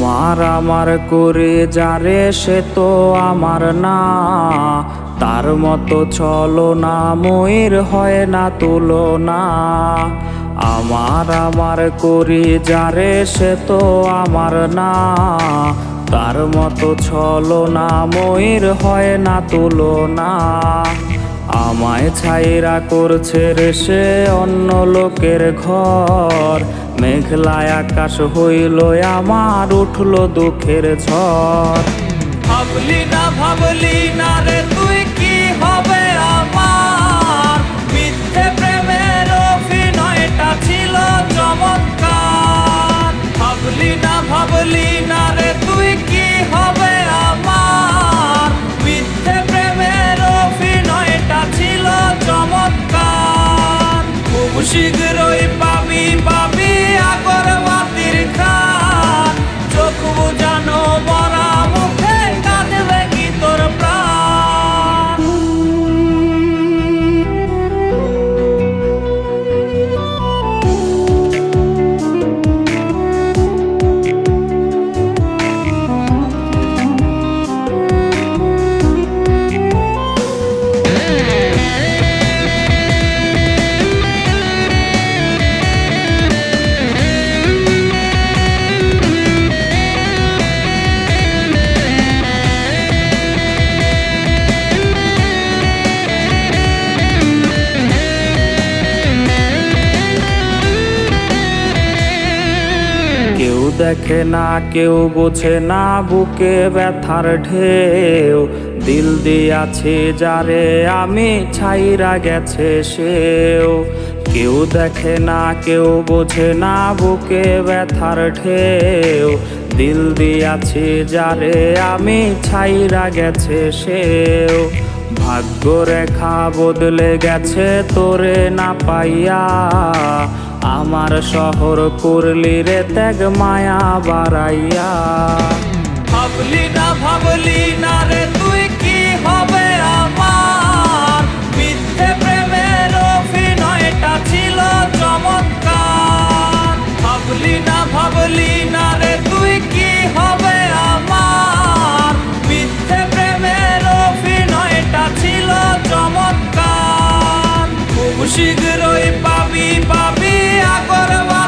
আমার আমার করে যারে, সে তো আমার না। তার মতো চলো না, ময়ূর হয় না তুলনা। আমার আমার করি যারে, সে তো আমার না। তার মতো চলো না, ময়ূর হয় না তুলনা। আমায় ছাইরা করছে রে সে অন্য লোকের ঘর। মেঘলায় আকাশ হইল আমার, উঠল দুঃখের ঝড়। ভাবলি না, ভাবলি she good? কেউ দেখে না, কেউ বোঝে না, বুকে ব্যথার ঢেউ। দিল দিয়াছে যারে আমি ছাইরা গেছে সেও। কেউ দেখে না, কেউ বোঝে না, বুকে ব্যথার ঢেউ। দিল দিয়াছে যারে আমি ছাইরা গেছে সেও। ভাগ্য রেখা বদলে গেছে তোরে না পাইয়া। আমার শহর করলি রে ত্যাগ মায়া বাড়াইয়া। ভাবলি না ভাবলি না রে, তুই কি হবে? চিরই পাবি পাবি আগরবা